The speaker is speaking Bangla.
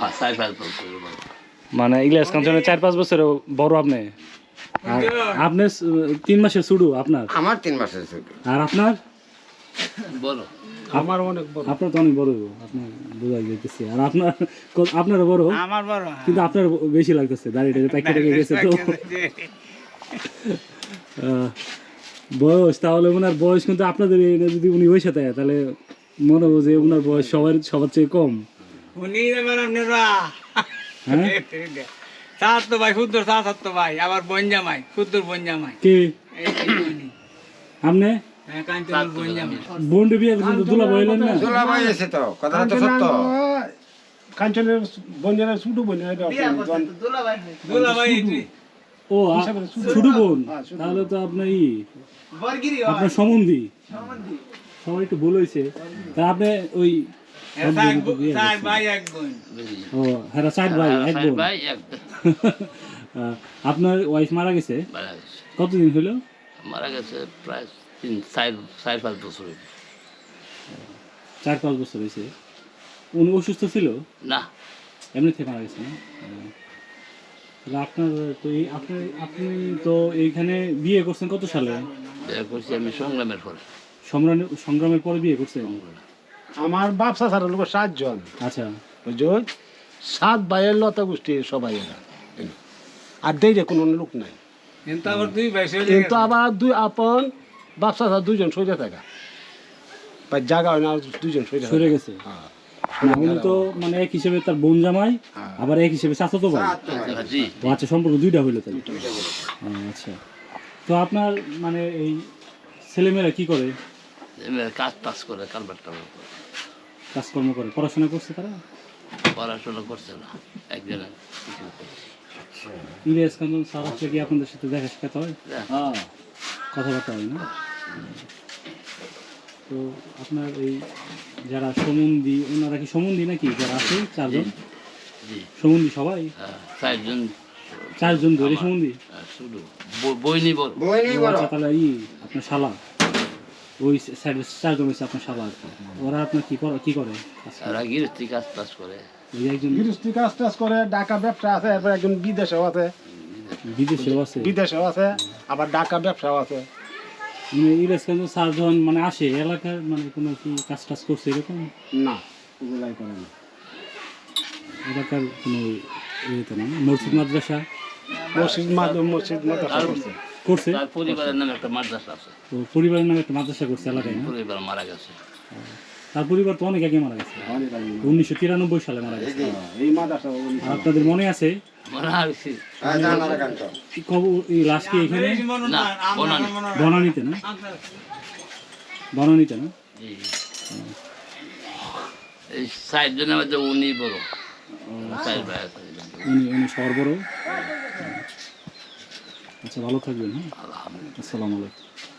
চার পাঁচ বছর মানে ইলিয়াস কাঞ্চনের চার পাঁচ বছরের বড় আপনি? আপনি তিন মাসের শুরু আপনার? আমার তিন মাসের ছোট আর আপনার? বড়। আমার অনেক বড়। আপনার তো অনেক বড় আপনার বোঝা যাইতেছে। আর আপনার ক- বড় আমার বড় কিন্তু আপনার বেশি লাগতেছে দাড়িটা প্যাকেটে রেখে গেছে তো। বয়স তাহলে ওনার বয়স কিন্তু আপনাদের এখানে যদি উনি বসে থাকে তাহলে মনে হব যে ওনার বয়স সবার সবার চেয়ে কম। উনি এবার আপনারা হ্যাঁ সাত তো ভাই ক্ষুদ্র সাত তো ভাই আবার ক্ষুদ্র কে? আপনি? হ্যাঁ, কাঞ্চনের বনজামাই। বন্ডু বিয়ে কিন্তু দুলা বইলেন না? দোলা ভাই এসে তো কথাটা তো সত্য। কাঞ্চনের বঞ্জানের ছোট বোন দুলা ভাই এটি। ও আ- ছোট বোন। তাহলে তো আপনার ই আপনার সম্বন্ধী। সবাই একটু বলেছে তা আপনি ওই আপনার ওয়াইফ মারা গেছে? কতদিন হলো মারা গেছে প্রায় তিন চার চার পাঁচ বছর চার পাঁচ বছর হয়েছে উনি অসুস্থ ছিল? না। এমনিতে মারা গেছে না? তাহলে আপনার তো এই আপনি আপনি তো এইখানে বিয়ে করছেন কত সালে? বিয়ে করছি আমি সংগ্রামের পরে। সংগ্রাম সংগ্রামের পরে বিয়ে করছেন? আমার বাপসা চাচার লোক সাতজন। আচ্ছা। বুঝছ সাত ভাইয়ের লতা গোষ্ঠী সবাই এরা। আর দেইরে কোনো লোক নাই। কিন্তু আবার দুই ভাই কিন্তু আবার দুই আপন বাপ চাচা দুইজন সইরে থাকা। বা জায়গা হয় না সরে গেছে? হ্যাঁ। তো মানে এক হিসেবে তার বোন জামাই হ্যাঁ। আবার এক হিসেবে চাচাতো ভাই। আচ্ছা সম্পর্ক দুইটা হইল তাহলে। আচ্ছা। তো আপনার মানে এই ছেলেমেয়েরা কি করে? কাজ টাজ করে কারবার টারবার করে। কাজকর্ম করে। পড়াশোনা করছে তারা? পড়াশোনা করছে না। একজনে কিছু করছে। ইলিয়াস কাঞ্চন স্যার আসলে কি আপনাদের সাথে দেখা সাক্ষাৎ হয়? হ্যাঁ। কথাবার্তা হয় না? তো আপনার এই যারা সমন্দি ওনারা কি সমন্দি নাকি? যারা আছে চারজন? জি সমন্দি সবাই? হ্যাঁ, চারজন। চারজন ধরে সমন্দি হ্যাঁ, শুধু। ব- বই নিব বই নেই আচ্ছা তাহলে আপনার শালা। ওই সাইডে চারজন হচ্ছে আপনার শালা ওরা আপনার কি করে কি করে? করে? গৃহস্থী কাজ টাজ করে। একজন গৃহস্থী কাজ টাজ করে ঢাকা ব্যবসা আছে এরপর একজন বিদেশেও আছে। বিদেশেও আছে? বিদেশেও আছে আবার ঢাকা ব্যবসাও আছে। মানে ইলিয়াস কাঞ্চন চারজন মানে আসে এলাকার মানে কোনো কি কাজ টাজ করছে এরকম? না ওগুলাই করে না। এলাকার কোনো ইয়েতে না? মসজিদ মাদ্রাসা? মসজিদ মাধ্যম মসজিদ মাদ্রাসা করছে। করছে? তার পরিবারের নামে একটা মাদ্রাসা আছে। তো পরিবারের নামে একটা মাদ্রাসা করছে এলাকায় না? পরিবার মারা গেছে। তার পরিবার তো অনেক আগে মারা গেছে। উনিশশো তিরানব্বই সালে মারা গেছে। এই মাদ্রাসা আর আপনাদের মনে আছে? হ্যাঁ জানার লাশ কি এখানে? বনানীতে না? বনানীতে না? জি এই মধ্যে উনি বড়। চার ভাই আছে উনি উনি বড়। আচ্ছা ভালো থাকবেন হ্যাঁ? আলহামদুলিল্লাহ। আসসালামু আলাইকুম।